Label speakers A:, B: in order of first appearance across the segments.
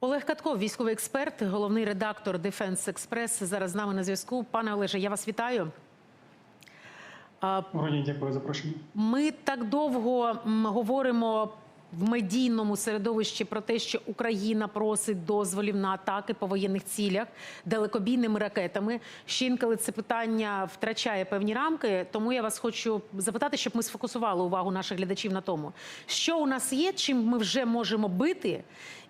A: Олег Катков, військовий експерт, головний редактор Defense Express, зараз з нами на зв'язку. Пане Олеже, я вас вітаю. А,
B: дякую за запрошення.
A: Ми так довго говоримо в медійному середовищі про те, що Україна просить дозволів на атаки по воєнних цілях далекобійними ракетами. Ще інколи це питання втрачає певні рамки. Тому я вас хочу запитати, щоб ми сфокусували увагу наших глядачів на тому, що у нас є, чим ми вже можемо бити,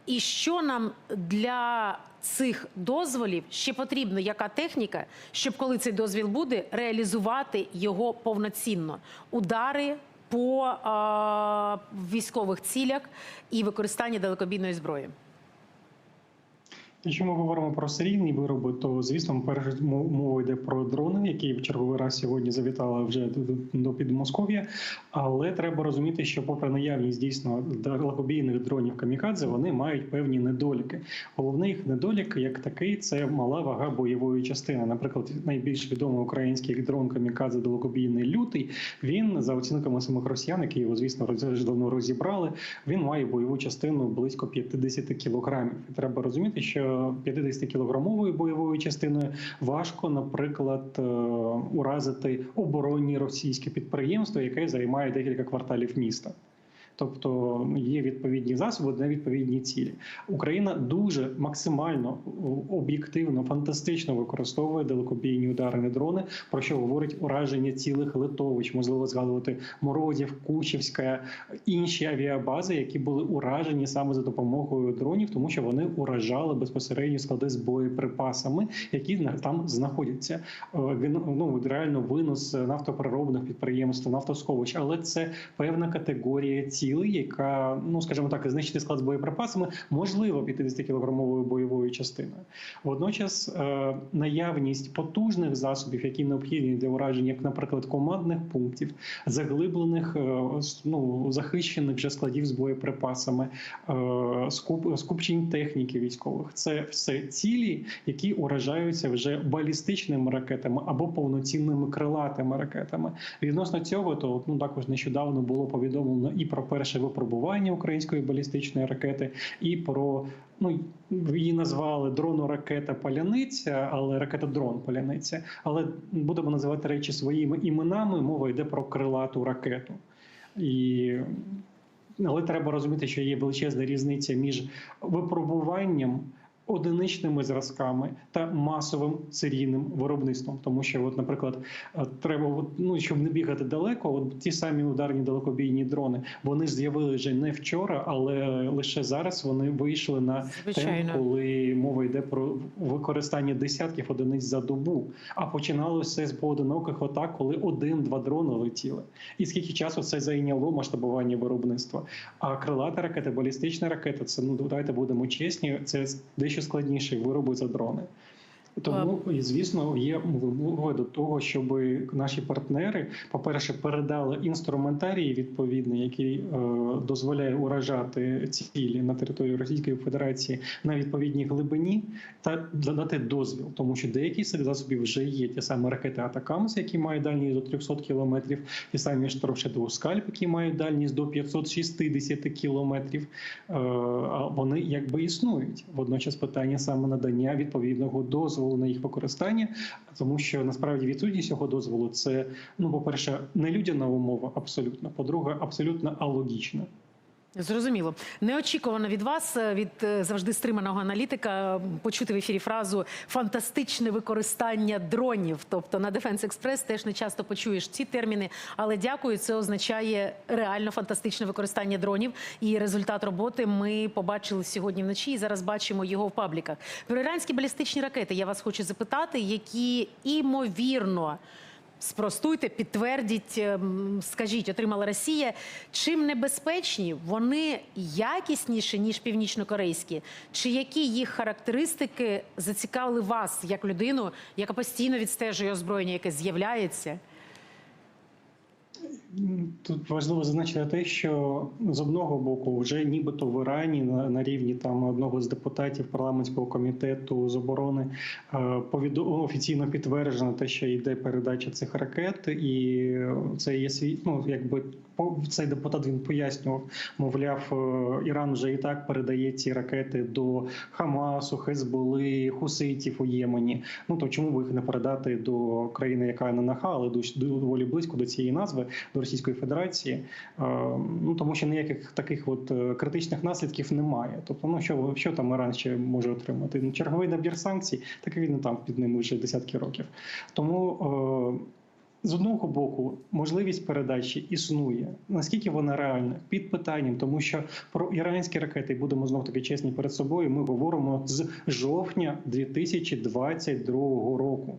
A: і що нам для цих дозволів ще потрібно, яка техніка, щоб коли цей дозвіл буде, реалізувати його повноцінно. Удари по е військових цілях і використання далекобійної зброї.
B: Якщо ми говоримо про серійні вироби, то звісно, перше мо- мова йде про дрони, які в черговий раз сьогодні завітали вже до, Підмосков'я. Але треба розуміти, що, попри наявність дійсно далекобійних дронів камікадзе, вони мають певні недоліки. Головний їх недолік, як такий, це мала вага бойової частини. Наприклад, найбільш відомий український дрон камікадзе далекобійний лютий. Він за оцінками самих росіян, які його звісно давно розібрали. Він має бойову частину близько 50 кілограмів. Треба розуміти, що 50 кілограмовою бойовою частиною важко, наприклад, е, уразити оборонні російське підприємство, яке займає декілька кварталів міста. Тобто є відповідні засоби на відповідні цілі. Україна дуже максимально об'єктивно, фантастично використовує далекобійні ударні дрони, про що говорить ураження цілих литовищ. Можливо, згадувати Морозів, Кучівська, інші авіабази, які були уражені саме за допомогою дронів, тому що вони уражали безпосередньо склади з боєприпасами, які там знаходяться. Е, Він ну реально винос нафтопереробних підприємств, нафтосховищ, але це певна категорія цілей, яка ну скажімо так, знищити склад з боєприпасами можливо 50 кілограмовою бойовою частиною. Водночас е, наявність потужних засобів, які необхідні для ураження, як, наприклад, командних пунктів, заглиблених е, ну захищених вже складів з боєприпасами, е, скуп, скупчень техніки військових, це все цілі, які уражаються вже балістичними ракетами або повноцінними крилатими ракетами. Відносно цього, то ну також нещодавно було повідомлено і про перше випробування української балістичної ракети, і про ну її назвали дрону-ракета Паляниця, але ракета-дрон Паляниця. Але будемо називати речі своїми іменами. Мова йде про крилату ракету. І але треба розуміти, що є величезна різниця між випробуванням. Одиничними зразками та масовим серійним виробництвом, тому що, от, наприклад, е, треба от, ну щоб не бігати далеко, от ті самі ударні далекобійні дрони вони з'явилися вже не вчора, але лише зараз вони вийшли на
A: Звичайно.
B: темп, коли мова йде про використання десятків одиниць за добу. А починалося з поодиноких атак, коли один-два дрони летіли. І скільки часу це зайняло масштабування виробництва? А крилата ракета, балістична ракета це ну давайте будемо чесні. Це дещо складніші вироби за дрони. Тому, і, звісно, є вимоги до того, щоб наші партнери, по-перше, передали інструментарій відповідний, який е, дозволяє уражати цілі на території Російської Федерації на відповідній глибині, та дати дозвіл, тому що деякі засобів вже є. Ті самі ракети Атакамс, які мають дальність до 300 кілометрів, ті самі Shadow Скальп, які мають дальність до 560 кілометрів. Е, вони якби існують. Водночас питання саме надання відповідного дозволу на їх використання, тому що насправді відсутність цього дозволу це ну, по-перше, не людяна умова, абсолютно. По-друге, абсолютно алогічна.
A: Зрозуміло. Неочікувано від вас, е, від е, завжди стриманого аналітика, почути в ефірі фразу фантастичне використання дронів. Тобто на Defense Express теж не часто почуєш ці терміни, але дякую, це означає реально фантастичне використання дронів. І результат роботи ми побачили сьогодні вночі. І зараз бачимо його в пабліках. Про іранські балістичні ракети я вас хочу запитати, які імовірно. Спростуйте, підтвердіть, ем, скажіть, отримала Росія. Чим небезпечні? Вони якісніші, ніж північнокорейські? Чи які їх характеристики зацікавили вас як людину, яка постійно відстежує озброєння, яке з'являється?
B: Тут важливо зазначити те, що з одного боку, вже нібито в Ірані на, на рівні там одного з депутатів парламентського комітету з оборони е, повідо- офіційно підтверджено те, що йде передача цих ракет, і це є свій, ну якби цей депутат він пояснював, мовляв, е, Іран вже і так передає ці ракети до Хамасу, Хезболи, Хуситів у Ємені. Ну то чому б їх не передати до країни, яка не наха, але доволі близько до цієї назви, до Російської Федерації? Е, Ну тому що ніяких таких от е, критичних наслідків немає. Тобто, ну що що там Іран ще може отримати? Ну, черговий набір санкцій, так і він там під ними вже десятки років. Тому. е, з одного боку, можливість передачі існує. Наскільки вона реальна? Під питанням, тому що про іранські ракети будемо знов таки чесні перед собою. Ми говоримо з жовтня 2022 року.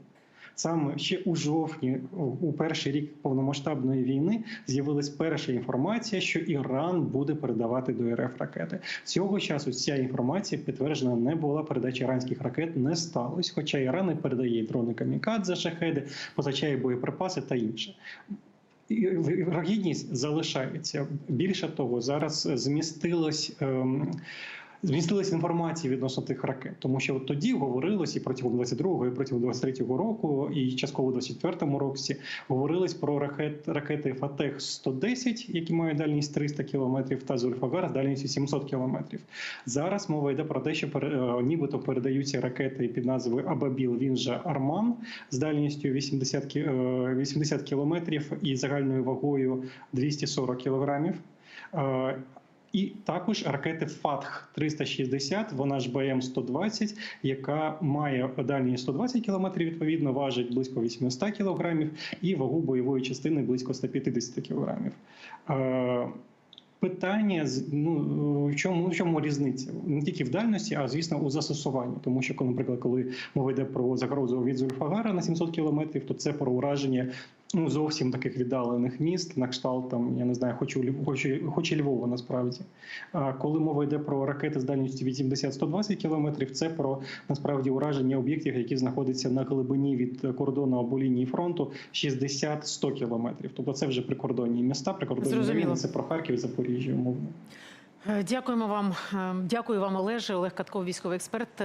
B: Саме ще у жовтні, у перший рік повномасштабної війни, з'явилась перша інформація, що Іран буде передавати до РФ ракети. Цього часу ця інформація підтверджена не була. Передача іранських ракет не сталося. Хоча Іран і передає дрони камікадзе, шахеди, постачає боєприпаси та інше. Вірогідність залишається. Більше того, зараз змістилось. Ем, Змістилася інформація відносно тих ракет, тому що от тоді говорилось і протягом 22-го, і протягом 23-го року, і частково в 24-му році говорилось про ракет, ракети Фатех 110, які мають дальність 300 кілометрів, та Зульфагар з дальністю 700 кілометрів. Зараз мова йде про те, що пере- е, нібито передаються ракети під назвою Абабіл, він же Арман, з дальністю 80, е, 80 кілометрів і загальною вагою 240 кілограмів. І також ракети Фатх 360, вона ж БМ 120, яка має дальність 120 км, відповідно, важить близько 800 кг і вагу бойової частини близько 150 кг. Е, Питання ну в чому в чому різниця? Не тільки в дальності, а звісно у застосуванні. Тому що, наприклад, коли мова йде про загрозу від Зульфагара на 700 кілометрів, то це про ураження ну зовсім таких віддалених міст, на кшталт там, я не знаю, хоч у Льв- хоч, і- Львова насправді. А коли мова йде про ракети з дальністю 80-120 кілометрів, це про насправді ураження об'єктів, які знаходяться на глибині від кордону або лінії фронту 60-100 кілометрів. Тобто це вже прикордонні міста, прикордонні
A: Зрозуміло.
B: райони, це про Харків Запоріжжя, умовно.
A: Е, Дякуємо вам. Е, Дякую вам, Олеже. Олег Катков, військовий експерт.